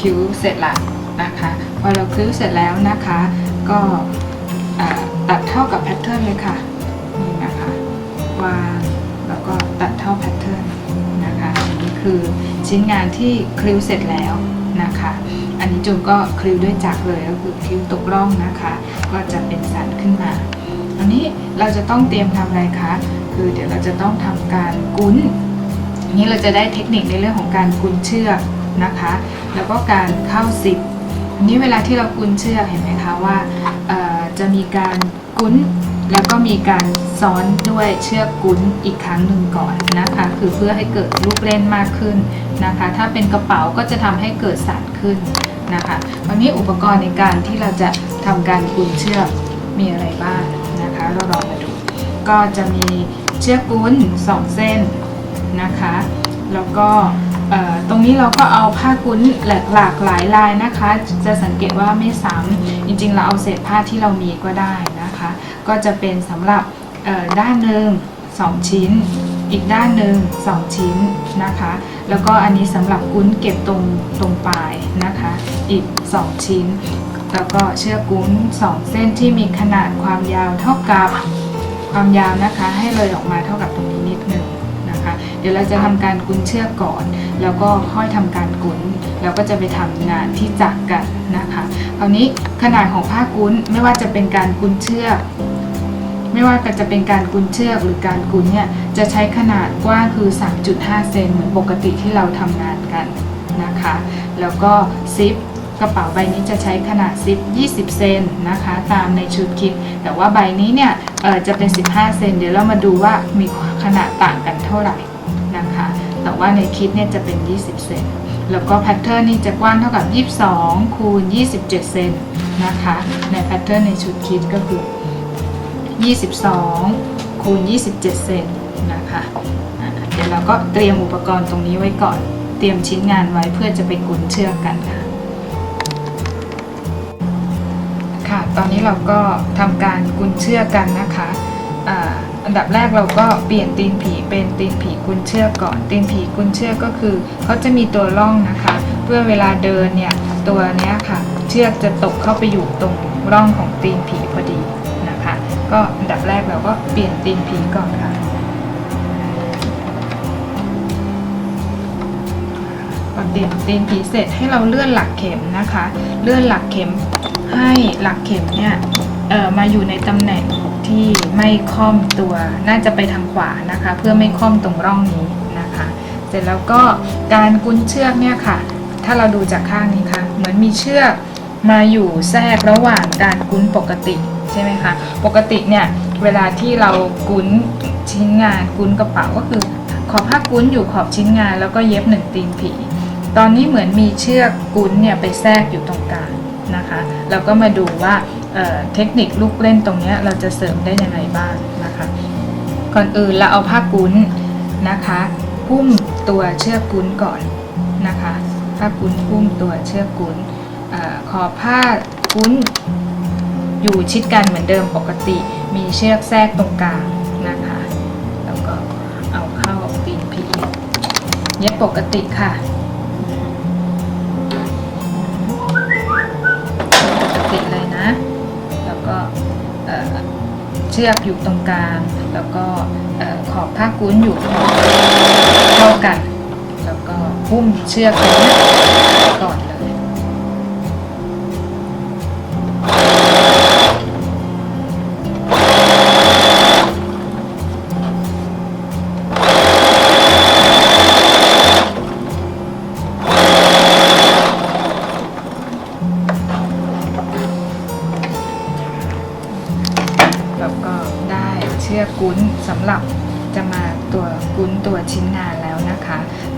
คิ้วเสร็จละนะคะพอเราคิ้วเสร็จแล้วนะคะ ก็ตัดเท่ากับแพทเทิร์นเลยค่ะนี่นะคะวางแล้วก็ตัดเท่าแพทเทิร์นนะคะอันนี้คือชิ้นงานที่คลิวเสร็จแล้วนะคะ อันนี้จุงก็คลิวด้วยจักรเลยก็คือคลิวตกร่องนะคะ ก็จะเป็นสันขึ้นมาอันนี้เราจะต้องเตรียมทำอะไรคะคือเดี๋ยวเราจะต้องทำการกุ้นนี้เราจะได้เทคนิคในเรื่องของการกุนเชือกนะคะ แล้วก็การเข้าซิปอันนี้เวลาที่เรากุนเชือกเห็นไหมคะว่าจะมีการกุ้นแล้วก็มีการซ้อนด้วยเชือกกุ้นอีกครั้งหนึ่งก่อนนะคะ คือเพื่อให้เกิดลูกเล่นมากขึ้นนะคะ ถ้าเป็นกระเป๋าก็จะทำให้เกิดสันขึ้นนะคะวันนี้อุปกรณ์ในการที่เราจะทำการกุนเชือกมีอะไรบ้างนะคะ เราลองมาดู ก็จะมีเชือกกุ้นสองเส้นนะคะ แล้วก็ ตรงนี้เราก็เอาผ้ากุ้นหลากหลากหลายลายนะคะ จะสังเกตว่าไม่ซ้ำจริงๆ เราเอาเศษผ้าที่เรามีก็ได้นะคะ ก็จะเป็นสำหรับด้านหนึ่ง2 ชิ้น อีกด้านหนึ่ง2 ชิ้นนะคะ แล้วก็อันนี้สำหรับกุ้นเก็บตรงตรงปลายนะคะ อีก 2 ชิ้น แล้วก็เชือกกุ้น 2 เส้นที่มีขนาดความยาวเท่ากับความยาวนะคะ ให้เลยออกมาเท่ากับตรงนี้นิดนึง เดี๋ยวเราจะทำการกุนเชือกก่อน แล้วก็ค่อยทำการกุนแล้วก็จะไปทำงานที่จักรกันนะคะคราวนี้ขนาดของผ้ากุนไม่ว่าจะเป็นการกุนเชือกไม่ว่าจะเป็นการกุนเชือกหรือการกุนเนี่ยจะใช้ขนาดกว้างคือ 3.5 เซนเหมือนปกติที่เราทำงานกันนะคะ แล้วก็ซิปกระเป๋าใบนี้จะใช้ขนาดซิป 20 เซนนะคะ ตามในชุดคิด แต่ว่าใบนี้เนี่ยเอ่อจะเป็น 15 เซนเดี๋ยวเรามาดูว่ามีขนาดต่างกันเท่าไหร่ แต่ว่าในคิดเนี่ยจะเป็น 20 เซนแล้วก็แพทเทิร์นนี่จะกว้างเท่ากับ 22 คูณ 27 เซนนะคะ ในแพทเทิร์นในชุดคิดก็คือ 22 คูณ 27 เซนนะคะเดี๋ยวเราก็เตรียมอุปกรณ์ตรงนี้ไว้ก่อน เตรียมชิ้นงานไว้เพื่อจะไปกุนเชือกกันค่ะ ค่ะ ตอนนี้เราก็ทำการกุนเชือกกันนะคะอ่า อันดับแรกเราก็เปลี่ยนตีนผีเป็นตีนผีกุนเชือกก่อน ตีนผีกุนเชือกก็คือเขาจะมีตัวร่องนะคะ เพื่อเวลาเดินเนี่ยตัวเนี้ยค่ะ เชือกจะตกเข้าไปอยู่ตรงร่องของตีนผีพอดีนะคะ ก็อันดับแรกเราก็เปลี่ยนตีนผีก่อนค่ะพอเปลี่ยนตีนผีเสร็จให้เราเลื่อนหลักเข็มนะคะ เลื่อนหลักเข็มให้หลักเข็มเนี่ย เอ่อมาอยู่ในตำแหน่งที่ไม่ค่อมตัวน่าจะไปทางขวานะคะ เพื่อไม่ค่อมตรงร่องนี้นะคะ เสร็จแล้วก็การกุนเชือกเนี่ยค่ะ ถ้าเราดูจากข้างนี้ค่ะเหมือนมีเชือกมาอยู่แทรกระหว่างการกุนปกติใช่ไหมคะปกติเนี่ยเวลาที่เรากุนชิ้นงานกุนกระเป๋าก็คือ ขอบผ้ากุ้นอยู่ขอบชิ้นงาน แล้วก็เย็บหนึ่งตีนผีตอนนี้เหมือนมีเชือกกุ้นเนี่ยไปแทรกอยู่ตรงกลางนะคะ เราก็มาดูว่า เเทคนิคลูกเล่นตรงนี้เราจะเสริมได้ยังไงบ้างนะคะ ก่อนอื่นเราเอาผ้ากุ้นนะคะหุ้มตัวเชือกกุ้นก่อนนะคะผ้ากุ้นหุ้มตัวเชือกกุ้นออขอบผ้ากุ้นอยู่ชิดกันเหมือนเดิมปกติ มีเชือกแทรกตรงกลางนะคะ แล้วก็เอาเข้าตีนผีเย็บปกติค่ะ เชือกอยู่ตรงกลางแล้วก็ขอบผ้ากุ้นอยู่เท่ากัน แล้วก็หุ้มเชือกตรงนี้ก่อน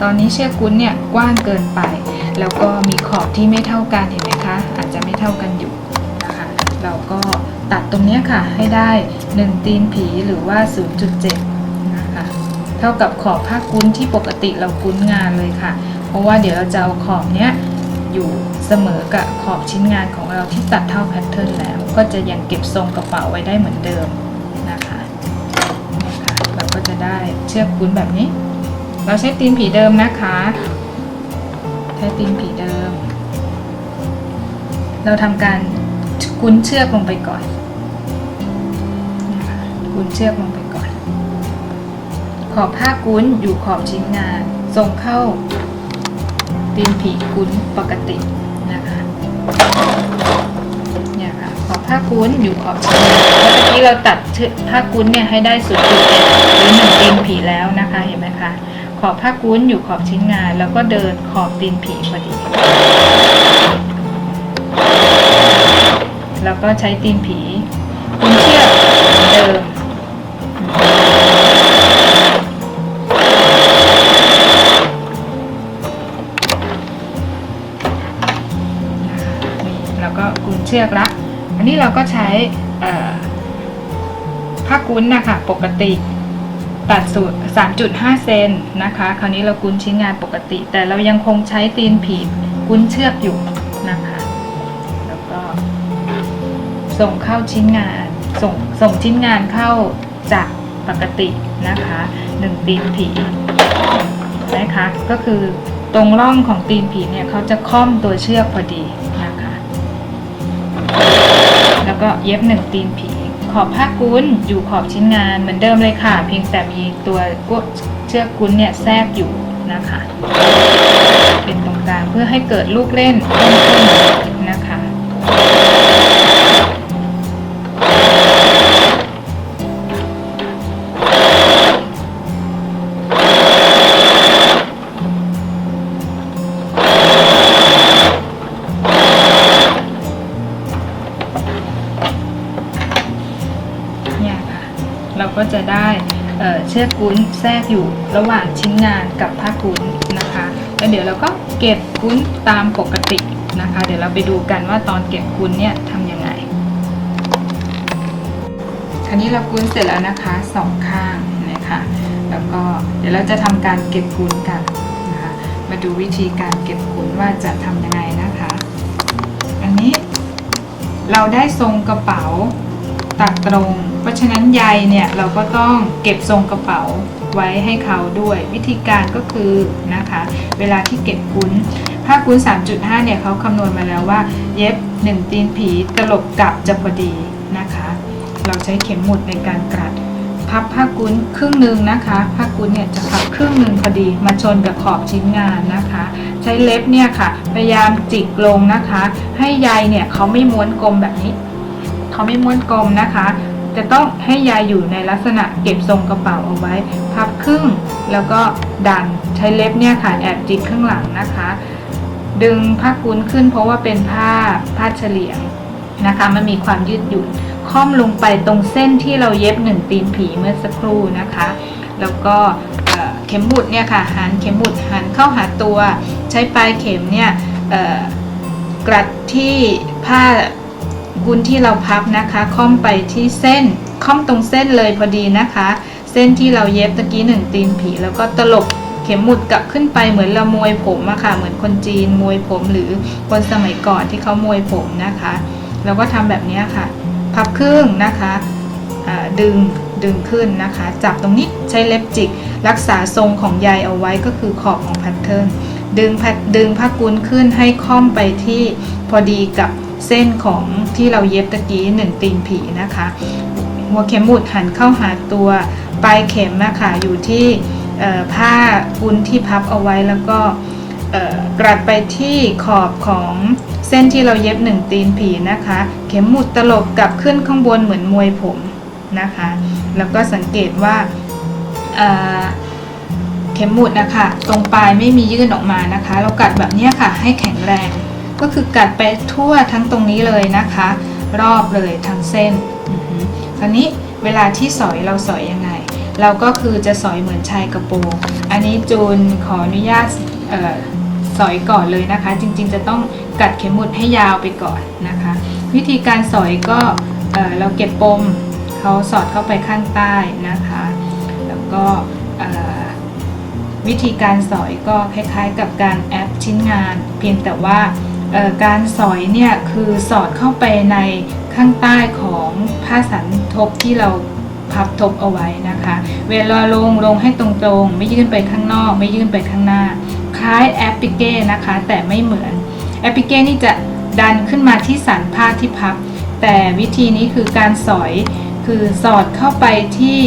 ตอนนี้เชือกกุ้นเนี่ยกว้างเกินไป แล้วก็มีขอบที่ไม่เท่ากันเห็นไหมคะ อาจจะไม่เท่ากันอยู่นะคะ เราก็ตัดตรงเนี้ยค่ะให้ได้ 1 ตีนผีหรือว่า 0.7 นะคะ เท่ากับขอบผ้ากุ้นที่ปกติเรากุ้นงานเลยค่ะ เพราะว่าเดี๋ยวเราจะเอาขอบเนี้ยอยู่เสมอกับขอบชิ้นงานของเราที่ตัดเท่าแพทเทิร์นแล้ว ก็จะยังเก็บทรงกระเป๋าไว้ได้เหมือนเดิมนะคะนะคะ เราก็จะได้เชือกกุ้นแบบนี้ เราใช้ตีนผีเดิมนะคะ ใช้ตีนผีเดิม เราทำการกุ้นเชือกลงไปก่อนนะคะกุ้นเชือกลงไปก่อน ขอบผ้ากุ้นอยู่ขอบชิ้นงานทรงเข้าตีนผีกุ้นปกตินะคะเนี่ยค่ะขอบผ้ากุ้นอยู่ขอบชิ้นงานเมื่อกี้เราตัดผ้ากุ้นเนี่ยให้ได้สุดจุดหรือหนึ่งตีนผีแล้วนะคะเห็นไหมคะ ขอบผ้ากุ้นอยู่ขอบชิ้นงาน แล้วก็เดินขอบตีนผีพอดี แล้วก็ใช้ตีนผีคุนเชือกเหมือเดิมแล้วก็กุนเชือกละอันนี้เราก็ใช้ผ้ากุ้นนะคะปกติ ตัดสูตร3.5 เซนนะคะ คราวนี้เรากุนชิ้นงานปกติ แต่เรายังคงใช้ตีนผีกุนเชือกอยู่นะคะ แล้วก็ ส่งเข้าชิ้นงาน ส่งส่งชิ้นงานเข้าจากปกตินะคะหนึ่งตีนผีนะคะ ก็คือตรงร่องของตีนผีเนี่ยเขาจะค่อมตัวเชือกพอดีนะคะ แล้วก็เย็บหนึ่งตีนผี ขอบผ้ากุ้นอยู่ขอบชิ้นงานเหมือนเดิมเลยค่ะ เพียงแต่มีตัวกุ้เชือกกุ้นเนี่ยแทรกอยู่นะคะ เป็นตรงกลางเพื่อให้เกิดลูกเล่นเพิ่มขึ้นนะคะ เชือกกุ้นแทรกอยู่ระหว่างชิ้นงานกับผ้ากุ้นนะคะแล้วเดี๋ยวเราก็เก็บกุ้นตามปกตินะคะ เดี๋ยวเราไปดูกันว่าตอนเก็บกุ้นเนี่ยทำยังไงคราวนี้เรากุ้นเสร็จแล้วนะคะสองข้างนะคะแล้วก็เดี๋ยวเราจะทำการเก็บกุ้นกันนะคะมาดูวิธีการเก็บกุ้นว่าจะทำยังไงนะคะ อันนี้เราได้ทรงกระเป๋าตัดตรง เพราะฉะนั้นใยเนี่ยเราก็ต้องเก็บทรงกระเป๋าไว้ให้เขาด้วย วิธีการก็คือนะคะ เวลาที่เก็บกุ้นผ้ากุ้น 3.5 เนี่ยเขาคำนวณมาแล้วว่า เย็บ 1 ตีนผีตลบกับจะพอดีนะคะ เราใช้เข็มหมุดในการกรัดพับผ้ากุ้นครึ่งหนึ่งนะคะผ้ากุ้นเนี่ยจะพับครึ่งหนึ่งพอดีมาชนกับขอบชิ้นงานนะคะ ใช้เล็บเนี่ยค่ะ พยายามจิกลงนะคะ ให้ใยเนี่ยเขาไม่ม้วนกลมแบบนี้เขาไม่ม้วนกลมนะคะ จะต้องให้ยายอยู่ในลักษณะเก็บทรงกระเป๋าเอาไว้ พับครึ่งแล้วก็ดันใช้เล็บเนี่ยค่ะแอบจิกข้างหลังนะคะ ดึงผ้ากุ้นขึ้นเพราะว่าเป็นผ้าผ้าเฉลียงนะคะ มันมีความยืดหยุ่นค่อมลงไปตรงเส้นที่เราเย็บหนึ่งตีนผีเมื่อสักครู่นะคะ แล้วก็เข็มบุดเนี่ยค่ะหันเข็มบุดหันเข้าหาตัว ใช้ปลายเข็มเนี่ยกรัดที่ผ้า กุนที่เราพับนะคะ ค่อมไปที่เส้น ค่อมตรงเส้นเลยพอดีนะคะ เส้นที่เราเย็บตะกี้หนึ่งตีนผี แล้วก็ตลบเข็มหมุดกลับขึ้นไปเหมือนเรามวยผมอะค่ะ เหมือนคนจีนมวยผมหรือคนสมัยก่อนที่เขามวยผมนะคะเราก็ทำแบบนี้ค่ะ พับครึ่งนะคะดึงดึงขึ้นนะคะ จับตรงนี้ใช้เล็บจิก รักษาทรงของใยเอาไว้ก็คือขอบของแพทเทิร์นดึงดึงผ้ากุนขึ้นให้ค่อมไปที่พอดีกับ เส้นของที่เราเย็บตะกี้หนึ่งตีนผีนะคะ หัวเข็มหมุดหันเข้าหาตัวปลายเข็มนะคะอยู่ที่ผ้ากุ้นที่พับเอาไว้แล้วก็กรัดไปที่ขอบของเส้นที่เราเย็บหนึ่งตีนผีนะคะ เข็มหมุดตลบกลับขึ้นข้างบนเหมือนมวยผมนะคะ แล้วก็สังเกตว่าเเข็มหมุดนะคะ ตรงปลายไม่มียื่นออกมานะคะ เรากัดแบบนี้ค่ะให้แข็งแรง ก็คือกัดไปทั่วทั้งตรงนี้เลยนะคะ รอบเลยทั้งเส้นอือหือคราวนี้เวลาที่สอยเราสอยยังไง เราก็คือจะสอยเหมือนชายกระโปรงอันนี้จูนขออนุญาตออสอยก่อนเลยนะคะ จริงๆ จะต้องกัดเข็มหมุดให้ยาวไปก่อนนะคะ วิธีการสอยก็เอ่อเราเก็บปมเขาสอดเข้าไปข้างใต้นะคะ แล้วก็วิธีการสอยก็คล้ายๆ กับการแอปชิ้นงาน เพียงแต่ว่า การสอยเนี่ยคือสอดเข้าไปในข้างใต้ของผ้าสันทบที่เราพับทบเอาไว้นะคะ เวลาลงลงให้ตรงๆ ไม่ยื่นไปข้างนอก ไม่ยื่นไปข้างหน้า คล้ายแอปปิเก้นะคะ แต่ไม่เหมือน แอปปิเก้นี่จะดันขึ้นมาที่สันผ้าที่พับ แต่วิธีนี้คือการสอยคือสอดเข้าไปที่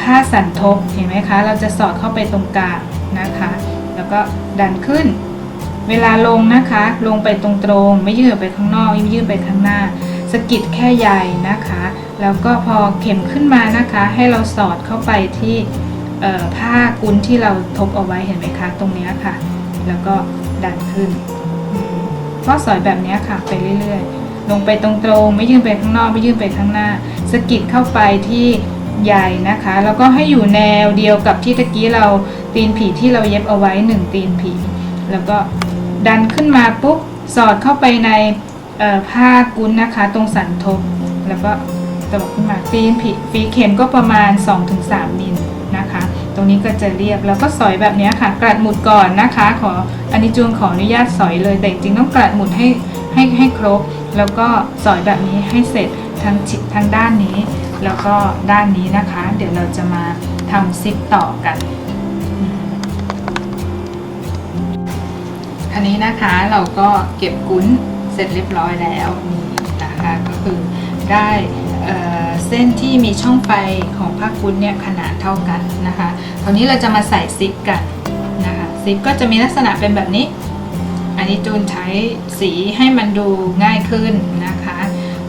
ผ้าสันทบเห็นไหมคะ เราจะสอดเข้าไปตรงกลางนะคะ แล้วก็ดันขึ้น เวลาลงนะคะ ลงไปตรงๆ ไม่ยื่นออกไปข้างนอกไม่ยื่นไปข้างหน้าสกิดแค่ใยนะคะ แล้วก็พอเข็มขึ้นมานะคะ ให้เราสอดเข้าไปที่ผ้ากุ้นที่เราทบเอาไว้เห็นไหมคะ ตรงนี้ค่ะ แล้วก็ดันขึ้นก็สอยแบบนี้ค่ะไปเรื่อยๆ ลงไปตรงๆ ไม่ยื่นไปข้างนอกไม่ยื่นไปข้างหน้าสกิดเข้าไปที่ใยนะคะ แล้วก็ให้อยู่แนวเดียวกับที่ตะกี้เราตีนผีที่เราเย็บเอาไว้หนึ่งตีนผี แล้วก็ ดันขึ้นมาปุ๊บสอดเข้าไปในผ้ากุ้นนะคะ ตรงสันทบแล้วก็ตบขึ้นมาตีนผีฝีเข็มก็ประมาณ 2-3มิลนะคะ ตรงนี้ก็จะเรียบแล้วก็สอยแบบนี้ค่ะ กลัดหมุดก่อนนะคะ ขออันนี้จูนขออนุญาตสอยเลย แต่จริงต้องกลัดหมุดให้ให้ให้ครบ แล้วก็สอยแบบนี้ให้เสร็จทั้งชิทั้งด้านนี้ แล้วก็ด้านนี้นะคะ เดี๋ยวเราจะมาทำซิปต่อกัน อันนี้นะคะเราก็เก็บกุ้นเสร็จเรียบร้อยแล้วนี่นะคะก็คือได้เเส้นที่มีช่องไฟของผ้ากุ้นเนี่ยขนาดเท่ากันนะคะคราวนี้เราจะมาใส่ซิปกันนะคะซิปก็จะมีลักษณะเป็นแบบนี้ อันนี้จูนใช้สีให้มันดูง่ายขึ้นนะคะ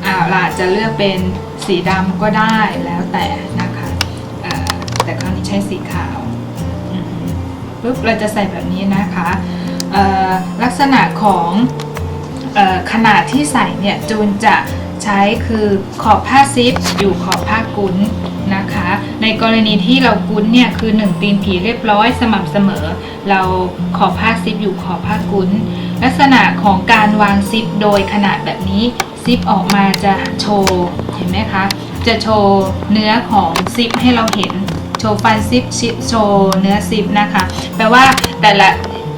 อาเราจจะเลือกเป็นสีดำก็ได้แล้วแต่นะคะแต่คราวนี้ใช้สีขาวปุ๊บเราจะใส่แบบนี้นะคะ ลักษณะของออขนาดที่ใส่เนี่ยจูนจะใช้คือขอบผ้าซิปอยู่ขอบผ้ากุ้นนะคะ ในกรณีที่เรากุ้นเนี่ยคือ1ตีนผีเรียบร้อยสม่ำเสมอ เราขอบผ้าซิปอยู่ขอบผ้ากุ้นลักษณะของการวางซิปโดยขนาดแบบนี้ซิปออกมาจะโชว์เห็นไหมคะจะโชว์เนื้อของซิปให้เราเห็นโชว์ฟันซิปโชว์เนื้อซิปนะคะ แปลว่าแต่ละ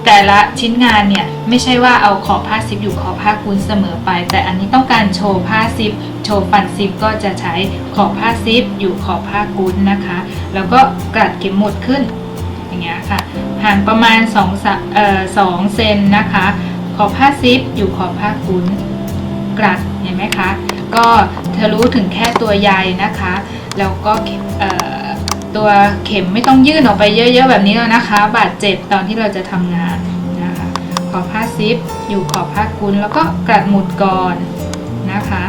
แต่ละชิ้นงานเนี่ยไม่ใช่ว่าเอาขอบผ้าซิปอยู่ขอบผ้ากุ้นเสมอไป แต่อันนี้ต้องการโชว์ผ้าซิปโชว์ฟันซิปก็จะใช้ขอบผ้าซิปอยู่ขอบผ้ากุ้นนะคะ แล้วก็กลัดเข็มหมดขึ้นอย่างเงี้ยค่ะห่างประมาณ2สะเอ่อ2เซนนะคะ ขอบผ้าซิปอยู่ขอบผ้ากุ้นกลัดเห็นไหมคะก็ทะลุถึงแค่ตัวใยนะคะ แล้วก็เเตัวเข็มไม่ต้องยื่นออกไปเยอะๆแบบนี้แล้วนะคะ บาดเจ็บตอนที่เราจะทำงานนะคะ ขอบผ้าซิปอยู่ขอบผ้ากุนแล้วก็กลัดหมุดก่อนนะคะ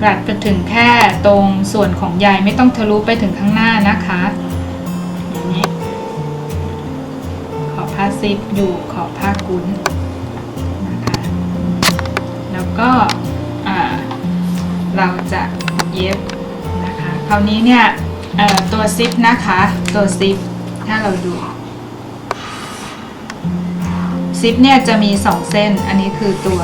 กลัดไปถึงแค่ตรงส่วนของใยไม่ต้องทะลุไปถึงข้างหน้านะคะอย่างนี้ขอบผ้าซิปอยู่ขอบผ้ากุนนะคะแล้วก็เราจะเย็บนะคะ คราวนี้เนี่ย เอ่อตัวซิปนะคะ ตัวซิปถ้าเราดูซิปเนี่ยจะมี 2 เส้น อันนี้คือตัว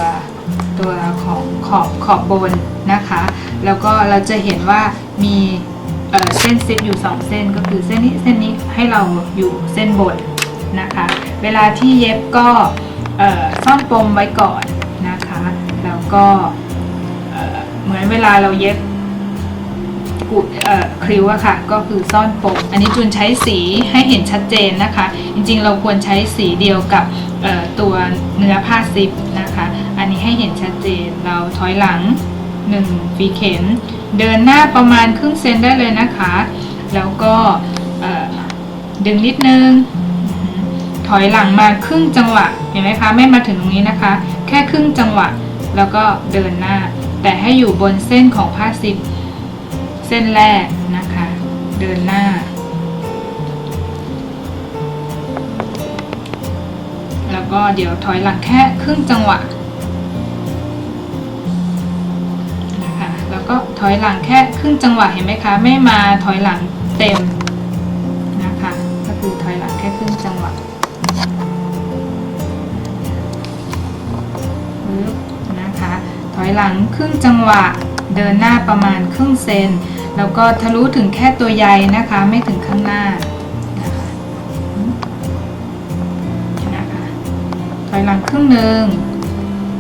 ตัวของขอบขอบบนนะคะ แล้วก็เราจะเห็นว่ามีเเส้นซิปอยู่ 2 เส้นก็คือเส้นนี้เส้นนี้ให้เราอยู่เส้นบนนะคะ เวลาที่เย็บก็ซ่อนปมไว้ก่อนนะคะ แล้วก็เหมือนเวลาเราเย็บ กุคริวอะค่ะ ก็คือซ่อนปมอันนี้จูนใช้สีให้เห็นชัดเจนนะคะ จริงๆ เราควรใช้สีเดียวกับตัวเนื้อผ้าซิปนะคะ อันนี้ให้เห็นชัดเจนเราถอยหลัง1ฟีเข็มเดินหน้าประมาณครึ่งเซนได้เลยนะคะ แล้วก็ดึงนิดนึง ถอยหลังมาครึ่งจังหวะเห็นไหมคะไม่มาถึงตรงนี้นะคะ แค่ครึ่งจังหวะ แล้วก็เดินหน้า แต่ให้อยู่บนเส้นของผ้าซิป เส้นแรกนะคะ เดินหน้า แล้วก็เดี๋ยวถอยหลังแค่ครึ่งจังหวะนะคะแล้วก็ถอยหลังแค่ครึ่งจังหวะเห็นไหมคะ ไม่มาถอยหลังเต็มนะคะ ก็คือถอยหลังแค่ครึ่งจังหวะนะคะ ถอยหลังครึ่งจังหวะ เดินหน้าประมาณครึ่งเซน แล้วก็ทะลุถึงแค่ตัวใยนะคะ ไม่ถึงข้างหน้านะคะ ถอยหลังครึ่งหนึ่ง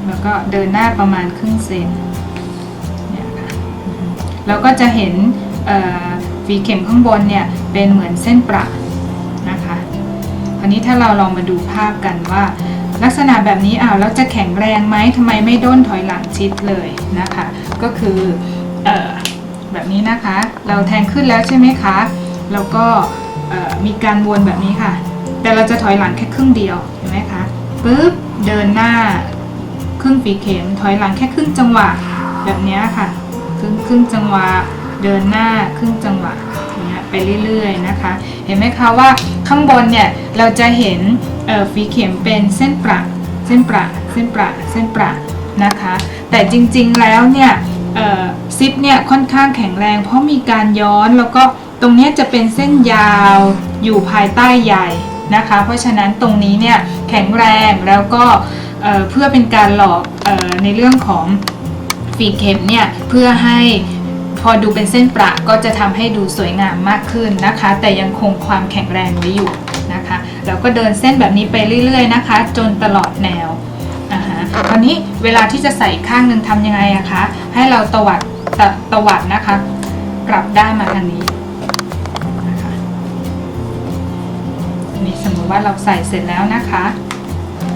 แล้วก็เดินหน้าประมาณครึ่งเซนเนี่ยค่ะอืมแล้วก็จะเห็นฝีเข็มข้างบนเนี่ยเป็นเหมือนเส้นประนะคะคราวนี้ถ้าเราลองมาดูภาพกันว่าลักษณะแบบนี้อ้าวแล้วจะแข็งแรงไหมทำไมไม่ด้นถอยหลังชิดเลยนะ ก็คือออแบบนี้นะคะ เราแทงขึ้นแล้วใช่ไหมคะแล้วก็มีการวนแบบนี้ค่ะ แต่เราจะถอยหลังแค่ครึ่งเดียวเห็นไหมคะปุ๊บเดินหน้าครึ่งปีเข็มถอยหลังแค่ครึ่งจังหวะแบบนี้ค่ะครึ่งครึ่งจังหวะเดินหน้าครึ่งจังหวะอย่างเงี้ยไปเรื่อยๆนะคะ เห็นไหมคะว่าข้างบนเนี่ยเราจะเห็นฝีเข็มเป็นเส้นประเส้นประเส้นประเส้นประนะคะ แต่จริงๆแล้วเนี่ย ซิปเนี่ยค่อนข้างแข็งแรง เพราะมีการย้อนแล้วก็ตรงนี้จะเป็นเส้นยาวอยู่ภายใต้ใยนะคะ เพราะฉะนั้นตรงนี้เนี่ยแข็งแรงแล้วก็เเพื่อเป็นการหลอกอในเรื่องของฝีเข็มเนี่ยเพื่อให้พอดูเป็นเส้นประก็จะทำให้ดูสวยงามมากขึ้นนะคะ แต่ยังคงความแข็งแรงไว้อยู่นะคะแล้วก็เดินเส้นแบบนี้ไปเรื่อย ๆ นะคะ จนตลอดแนว คราวนี้เวลาที่จะใส่ข้างหนึ่งทำยังไงอะคะ ให้เราตวัดตตวัดนะคะ กลับด้านมาทางนี้นะคะอันนี้สมมติว่าเราใส่เสร็จแล้วนะคะ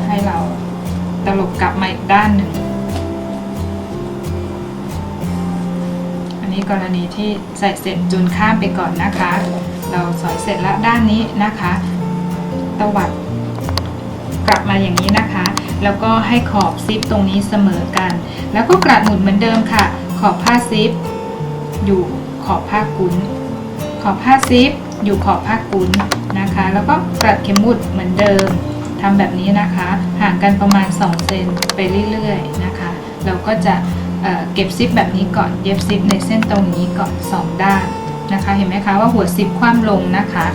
ให้เราตลบกลับมาอีกด้านหนึ่งอันนี้กรณีที่ใส่เสร็จจูนข้ามไปก่อนนะคะ เราสอยเสร็จแล้วด้านนี้นะคะ ตวัดกลับมาอย่างนี้นะคะ แล้วก็ให้ขอบซิปตรงนี้เสมอกัน แล้วก็กระหมุนเหมือนเดิมค่ะ ขอบผ้าซิป อยู่ขอบผ้ากุนขอบผ้าซิป อยู่ขอบผ้ากุนนะคะ แล้วก็กรัดเข็มหมุดเหมือนเดิมทำแบบนี้นะคะ ห่างกันประมาณ 2 เซนไปเรื่อยๆนะคะ เราก็จะเเก็บซิปแบบนี้ก่อนเย็บซิปในเส้นตรงนี้ก่อนสองด้านนะคะ เห็นไหมคะว่าหัวซิปคว่ำลงนะคะ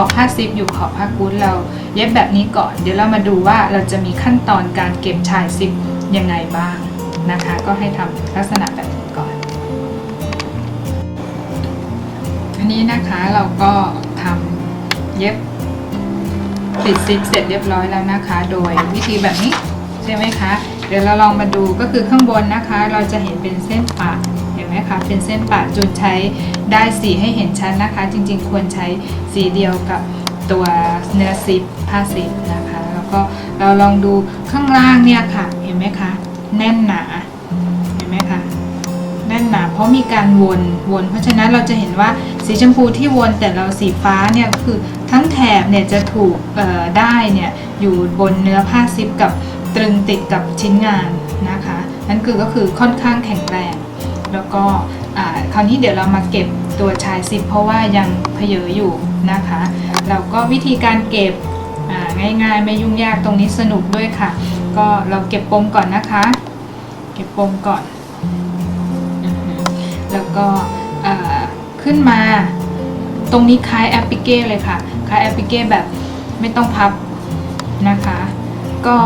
อบผ้าซิปอยู่ขอบผ้ากุ้นเราเย็บแบบนี้ก่อน เดี๋ยวเรามาดูว่าเราจะมีขั้นตอนการเก็บชายซิปยังไงบ้างนะคะ ก็ให้ทำลักษณะแบบนี้ก่อนอันนี้นะคะเราก็ทำเย็บติดซิปเสร็จเรียบร้อยแล้วนะคะ โดยวิธีแบบนี้ใช่ไหมคะ เดี๋ยวเราลองมาดูก็คือข้างบนนะคะ เราจะเห็นเป็นเส้นปะเห็น ไหมคะ เป็นเส้นปะจุนใช้ได้สีให้เห็นชัดนะคะ จริงๆ ควรใช้สีเดียวกับตัวเนื้อซิปผ้าซิปนะคะ แล้วก็เราลองดูข้างล่างเนี่ยค่ะ เห็นไหมคะ แน่นหนา เห็นไหมคะแน่นหนาเพราะมีการวนวน เพราะฉะนั้นเราจะเห็นว่าสีชมพูที่วนแต่เราสีฟ้าเนี่ยก็คือทั้งแถบเนี่ยจะถูกได้เนี่ยอยู่บนเนื้อผ้าซิปกับตรึงติดกับชิ้นงานนะคะ นั่นคือก็คือค่อนข้างแข็งแรง แล้วก็คราวนี้เดี๋ยวเรามาเก็บตัวชายซิปเพราะว่ายังเพเยออยู่นะคะเราก็วิธีการเก็บง่ายๆ ไม่ยุ่งยากตรงนี้สนุกด้วยค่ะ ก็เราเก็บปมก่อนนะคะ เก็บปมก่อน แล้วก็ขึ้นมาตรงนี้คล้ายแอปปิเก้เลยค่ะ คล้ายแอปปิเก้แบบไม่ต้องพับนะคะ ก็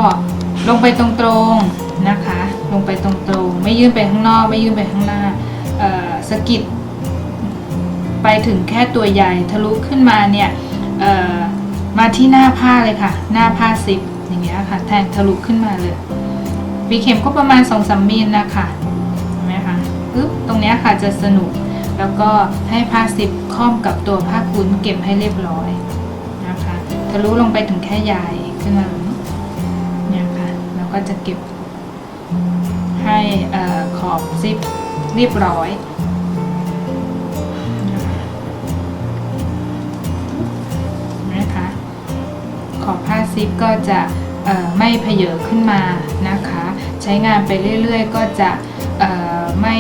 ลงไปตรงๆนะคะ ลงไปตรงๆ ไม่ยื่นไปข้างนอก ไม่ยื่นไปข้างหน้าสกิดไปถึงแค่ตัวใหญ่ทะลุขึ้นมาเนี่ยมาที่หน้าผ้าเลยค่ะ หน้าผ้าซิปอย่างเงี้ยค่ะ แทงทะลุขึ้นมาเลยวีเข็มก็ประมาณ2อสมิลนะคะเห็นไหมคะปึ๊บตรงเนี้ยค่ะจะสนุก แล้วก็ให้ผ้าซิปคล้อมกับตัวผ้าคุ้นเก็บให้เรียบร้อยนะคะทะลุลงไปถึงแค่ใยขึ้นมาเนี่ยค่ะแล้วก็จะเก็บ ให้ขอบซิปเรียบร้อยนะคะขอบผ้าซิปก็จะไม่เพเยอขึ้นมานะคะ ใช้งานไปเรื่อยๆ ก็จะไม่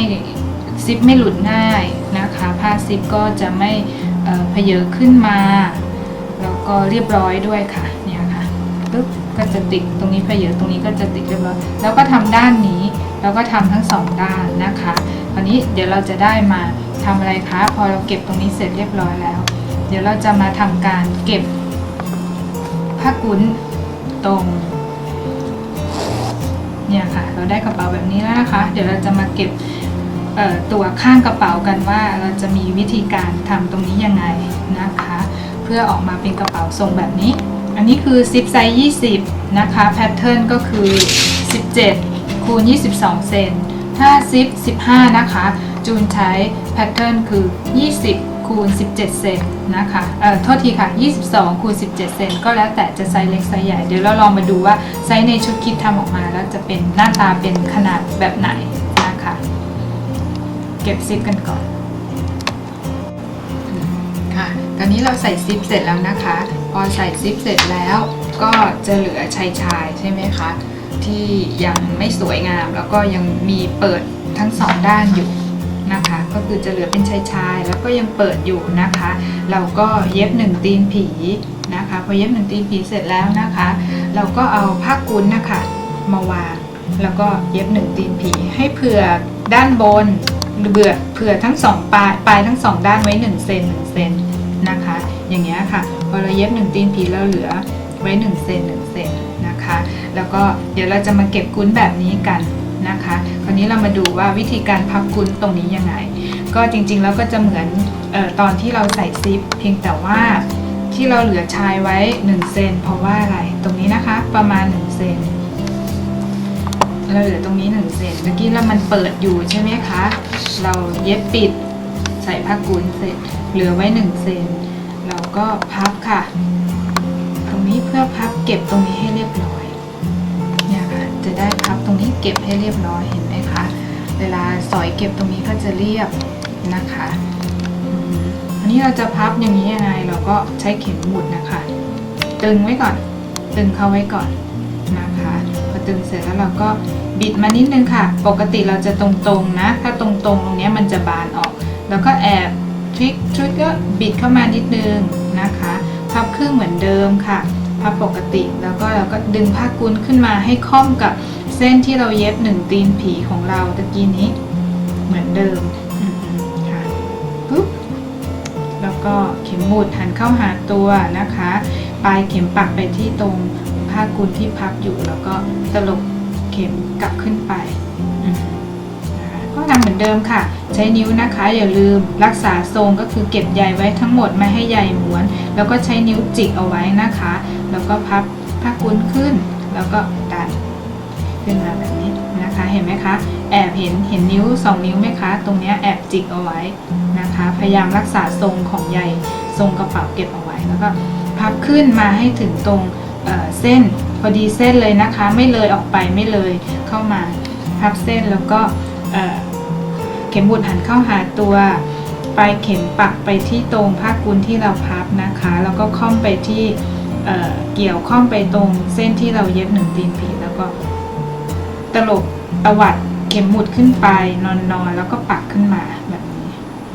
ซิปไม่หลุดง่ายนะคะ ผ้าซิปก็จะไม่เอ่อเพเยอขึ้นมา แล้วก็เรียบร้อยด้วยค่ะเนี่ยค่ะปึ๊บ ก็จะติดตรงนี้เพเยอะตรงนี้ก็จะติดเรียบร้อยแล้วก็ทำด้านนี้แล้วก็ทำทั้งสองด้านนะคะคราวนี้เดี๋ยวเราจะได้มาทำอะไรคะ พอเราเก็บตรงนี้เสร็จเรียบร้อยแล้ว เดี๋ยวเราจะมาทำการเก็บผ้ากุ้นตรงเนี่ยค่ะ เราได้กระเป๋าแบบนี้แล้วนะคะ เดี๋ยวเราจะมาเก็บตัวข้างกระเป๋ากันว่าเราจะมีวิธีการทำตรงนี้ยังไงนะคะ เพื่อออกมาเป็นกระเป๋าทรงแบบนี้ อันนี้คือซิปไซส์20 นะคะ แพทเทิร์นก็คือ 17 คูณ 22 เซน ถ้าซิป 15 นะคะ จูนใช้แพทเทิร์นคือ 20 คูณ 17 เซนนะคะ เอ่อ โทษทีค่ะ 22 คูณ 17 เซน ก็แล้วแต่จะไซส์เล็กไซส์ใหญ่ เดี๋ยวเราลองมาดูว่าไซส์ในชุดคิดทำออกมาแล้วจะเป็นหน้าตาเป็นขนาดแบบไหนนะคะ เก็บซิปกันก่อน ค่ะ ตอนนี้เราใส่ซิปเสร็จแล้วนะคะ พอใส่ซิปเสร็จแล้วก็จะเหลือชายชายใช่ไหมคะ ที่ยังไม่สวยงามแล้วก็ยังมีเปิดทั้งสองด้านอยู่นะคะ ก็คือจะเหลือเป็นชายชายแล้วก็ยังเปิดอยู่นะคะ เราก็เย็บหนึ่งตีนผีนะคะพอเย็บหนึ่งตีนผีเสร็จแล้วนะคะ เราก็เอาผ้ากุ้นนะคะมาวางแล้วก็เย็บหนึ่งตีนผีให้เผื่อด้านบนเบื่อเผื่อทั้งสองปลายปลายทั้งสองด้านไว้หนึ่งเซนหนึ่งเซนนะคะ อย่างเงี้ยค่ะ อเราเย็บหนึ่งตีนผีเราเหลือไว้หนึ่งเซนหนึ่งเซนนะคะ แล้วก็เดี๋ยวเราจะมาเก็บกุ้นแบบนี้กันนะคะ คราวนี้เรามาดูว่าวิธีการพับกุ้นตรงนี้ยังไง ก็จริงๆแล้วก็จะเหมือนออตอนที่เราใส่ซิป เพียงแต่ว่าที่เราเหลือชายไว้ 1 เซนเพราะว่าอะไร ตรงนี้นะคะประมาณ 1 เซนเราเหลือตรงนี้ 1 เซนเมื่อกี้แล้วมันเปิดอยู่ใช่ไหมคะ เราเย็บปิดใส่ผ้ากุ้นเสร็จเหลือไว้ 1 เซนเรา ก็พับค่ะ ตรงนี้เพื่อพับเก็บตรงนี้ให้เรียบร้อยเนี่ยค่ะจะได้พับตรงนี้เก็บให้เรียบร้อยเห็นไหมคะเวลาสอยเก็บตรงนี้ก็จะเรียบนะคะอันนี้เราจะพับอย่างนี้ยังไงเราก็ใช้เข็มหมุดนะคะ ตึงไว้ก่อน ตึงเข้าไว้ก่อนนะคะพอตึงเสร็จแล้วเราก็บิดมานิดนึงค่ะ ปกติเราจะตรงๆนะ ถ้าตรงๆตรงนี้มันจะบานออก แล้วก็แอบทริกทริกก็บิดเข้ามานิดนึง นะคะ พับครึ่งเหมือนเดิมค่ะ พับปกติแล้วก็เราก็ดึงผ้ากุนขึ้นมาให้ค่อมกับเส้นที่เราเย็บหนึ่งตีนผีของเราตะกี้นี้เหมือนเดิมค่ะปุ๊บแล้วก็เข็มหมุดหันเข้าหาตัวนะคะ ปลายเข็มปักไปที่ตรงผ้ากุนที่พับอยู่แล้วก็ตลบเข็มกลับขึ้นไป ก็ทำเหมือนเดิมค่ะ ใช้นิ้วนะคะอย่าลืมรักษาทรงก็คือเก็บใยไว้ทั้งหมดไม่ให้ใยม้วน แล้วก็ใช้นิ้วจิกเอาไว้นะคะ แล้วก็พับผ้ากุนขึ้น แล้วก็ดันขึ้นมาแบบนี้นะคะเห็นไหมคะแอบเห็นเห็นนิ้ว 2 นิ้วไหมคะ ตรงนี้แอบจิกเอาไว้นะคะ พยายามรักษาทรงของใยทรงกระเป๋าเก็บเอาไว้ แล้วก็พับขึ้นมาให้ถึงตรงเเส้นพอดีเส้นเลยนะคะ ไม่เลยออกไปไม่เลยเข้ามาพับเส้นแล้วก็ เเข็มบุดหันเข้าหาตัวปลายเข็มปักไปที่ตรงผ้ากุนที่เราพับนะคะ แล้วก็ค่อมไปที่เเกี่ยวข้อมไปตรงเส้นที่เราเย็บหนึ่งตีนผีแล้วก็ตลบตวัดเข็มหมุดขึ้นไปนอนนอนแล้วก็ปักขึ้นมาแบบนี้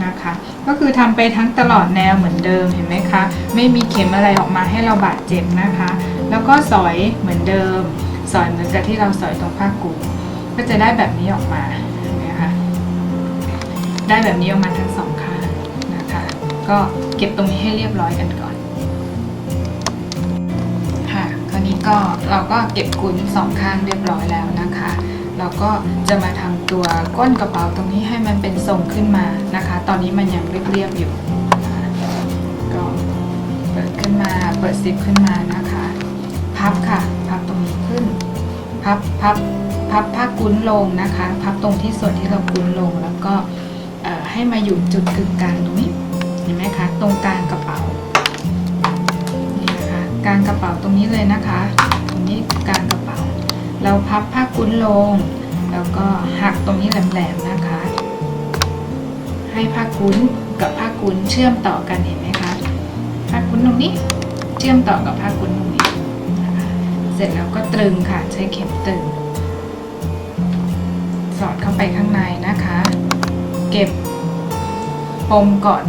นะคะ ก็คือทำไปทั้งตลอดแนวเหมือนเดิมเห็นไหมคะ ไม่มีเข็มอะไรออกมาให้เราบาดเจ็บนะคะ แล้วก็สอยเหมือนเดิม สอยเหมือนกับที่เราสอยตรงผ้ากุมก็จะได้แบบนี้ออกมา ได้แบบนี้ออกมาทั้งสองข้างนะคะ ก็เก็บตรงนี้ให้เรียบร้อยกันก่อน ค่ะ คราวนี้ก็เราก็เก็บกุ้นสองข้างเรียบร้อยแล้วนะคะ เราก็จะมาทำตัวก้นกระเป๋าตรงนี้ให้มันเป็นทรงขึ้นมานะคะ ตอนนี้มันยังเรียบๆอยู่นะคะก็เปิดขึ้นมา เปิดซิปขึ้นมานะคะ พับค่ะ พับตรงนี้ขึ้น พับ พับพับผ้ากุ้นลงนะคะ พับตรงที่ส่วนที่เรากุ้นลงแล้วก็ ให้มาอยู่จุดกึ่งกลางตรงนี้เห็นไหมคะ ตรงกลางกระเป๋านี่นะคะกลางกระเป๋าตรงนี้เลยนะคะ ตรงนี้กลางกระเป๋า เราพับผ้ากุ้นลง แล้วก็หักตรงนี้แหลมๆนะคะ ให้ผ้ากุ้นกับผ้ากุ้นเชื่อมต่อกันเห็นไหมคะผ้ากุ้นตรงนี้เชื่อมต่อกับผ้ากุ้นตรงนี้นะคะเสร็จแล้วก็ตรึงค่ะใช้เข็มตรึงสอดเข้าไปข้างในนะคะ เก็บ ปมก่อน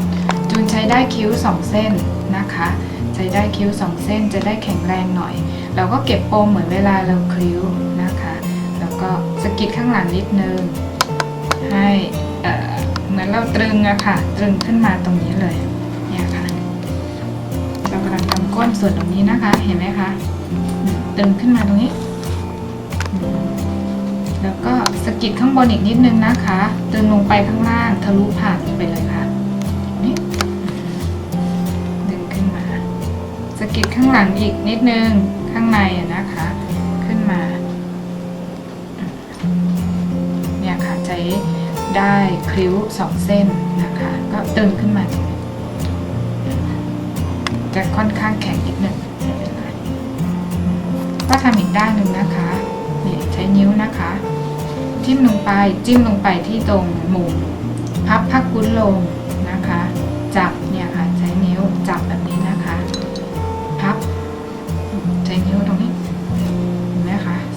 จูนใช้ได้คิ้ว 2 เส้นนะคะ ใช้ได้คิ้ว 2 เส้นจะได้แข็งแรงหน่อย เราก็เก็บปมเหมือนเวลาเราคลิ้วนะคะ แล้วก็สกิดข้างหลังนิดนึง ให้เหมือนเราตรึงอะค่ะ ตรึงขึ้นมาตรงนี้เลยเนี่ยค่ะเรากำลังทำก้นส่วนตรงนี้นะคะ เห็นไหมคะอืมตึงขึ้นมาตรงนี้แล้วก็สกิดข้างบนอีกนิดนึงนะคะ ตึงลงไปข้างล่างทะลุผ่านไปเลยค่ะ กิดข้างหลังอีกนิดนึงข้างในนะคะ ขึ้นมาเนี่ยค่ะใช้ได้คริ้วสองเส้นนะคะ ก็ตึงขึ้นมา จะค่อนข้างแข็งนิดหนึ่งก็ทำอีกด้านหนึ่งนะคะนี่ใช้นิ้วนะคะ จิ้มลงไปจิ้มลงไปที่ตรงมุมพับผ้ากุ้นลงนะคะ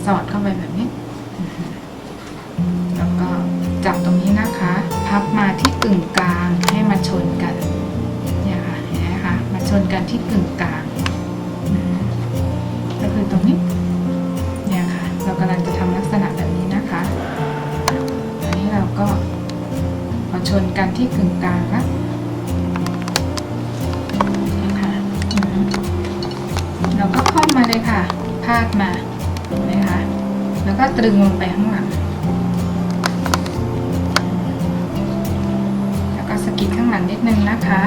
สอดเข้าไปแบบนี้ แล้วก็จับตรงนี้นะคะ พับมาที่กึ่งกลางให้มาชนกันเนี่ยค่ะเห็นไหมคะมาชนกันที่กึ่งกลางก็คือตรงนี้เนี่ยค่ะ เรากำลังจะทำลักษณะแบบนี้นะคะอันนี้เราก็มาชนกันที่กึ่งกลางแล้วนะคะอืมเราก็ค่อมมาเลยค่ะ พาดมา แล้วก็ตรึงลงไปข้างหลัง แล้วก็สกิดข้างหลังนิดนึงนะคะ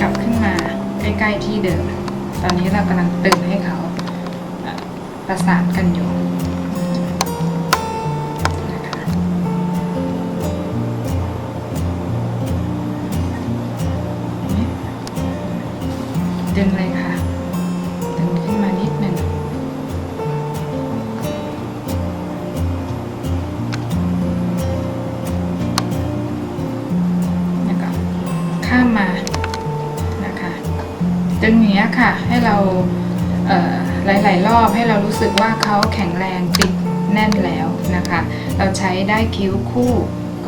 กลับขึ้นมาใกล้ๆที่เดิม ตอนนี้เรากำลังตึงให้เขาประสานกันอยู่ดึงเลยค่ะ รอบให้เรารู้สึกว่าเขาแข็งแรงติดแน่นแล้วนะคะ เราใช้ได้คิ้วคู่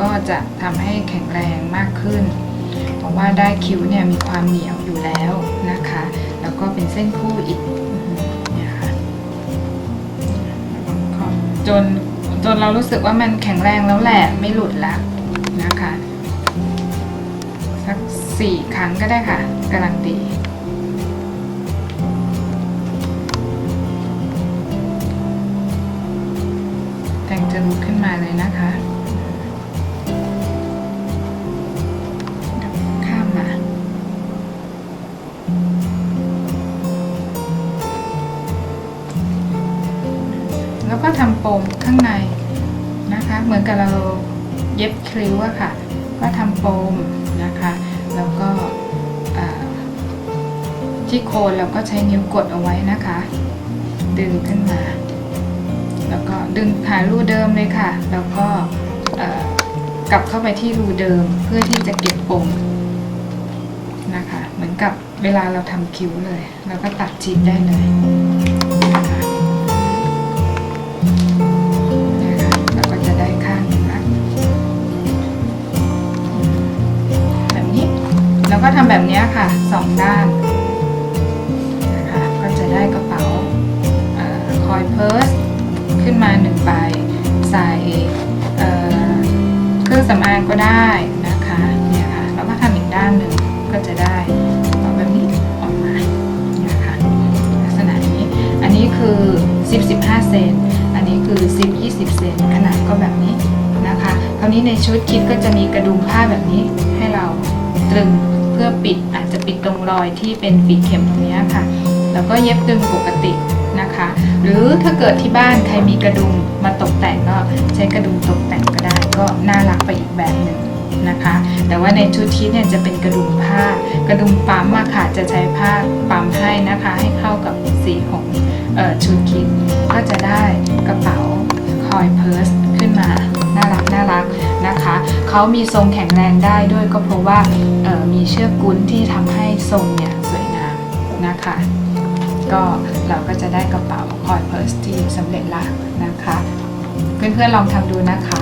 ก็จะทำให้แข็งแรงมากขึ้น เพราะว่าได้คิ้วเนี่ยมีความเหนียวอยู่แล้วนะคะ แล้วก็เป็นเส้นคู่อีกอืมเนี่ยค่ะจนจนเรารู้สึกว่ามันแข็งแรงแล้วแหละไม่หลุดละนะคะ สักสี่ครั้งก็ได้ค่ะกำลังดี จะลุกขึ้นมาเลยนะคะข้ามมาแล้วก็ทำปมข้างในนะคะ เหมือนกับเราเย็บคริ้วอะค่ะ ก็ทำปมนะคะ แล้วก็ที่โคนเราก็ใช้นิ้วกดเอาไว้นะคะ ดึงขึ้นมา แล้วก็ดึงหารูเดิมเลยค่ะ แล้วก็กลับเข้าไปที่รูเดิมเพื่อที่จะเก็บปมนะคะเหมือนกับเวลาเราทำคิ้วเลย แล้วก็ตัดจีบได้เลยนะคะเราก็จะได้ข้างนึงละแบบนี้แล้วก็ทำแบบนี้ค่ะสองด้านนะคะก็จะได้กระเป๋าคอยเพิร์ส ขึ้นมาหนึ่งใบใส่เเครื่องสำอางก็ได้นะคะเนี่ยค่ะแล้วก็ทำอีกด้านหนึ่งก็จะได้แบบนี้ออกมาเนี่ยค่ะลักษณะนี้อันนี้คือ 10 15 เซนอันนี้คือ 10 20 เซนขนาดก็แบบนี้นะคะคราวนี้ในชุดคิดก็จะมีกระดุมผ้าแบบนี้ให้เราตรึงเพื่อปิดอาจจะปิดตรงรอยที่เป็นฝีเข็มตรงนี้ค่ะ แล้วก็เย็บตึงปกติ หรือถ้าเกิดที่บ้านใครมีกระดุมมาตกแต่งก็ใช้กระดุมตกแต่งก็ได้ ก็น่ารักไปอีกแบบหนึ่งนะคะ แต่ว่าในชุดที่เนี่ยจะเป็นกระดุมผ้า กระดุมปั๊มอะค่ะจะใช้ผ้าปั๊มให้นะคะ ให้เข้ากับสีของออชุดคิดก็จะได้กระเป๋าคอยเพิร์สขึ้นมาน่ารักน่ารักนะคะเขามีทรงแข็งแรงได้ด้วยก็เพราะว่ามีเชือกกุ้นที่ทำให้ทรงเนี่ยสวยงามนะคะ ก็เราก็จะได้กระเป๋าคอยเพิร์สที่สำเร็จละนะคะ เพื่อนๆลองทำดูนะคะ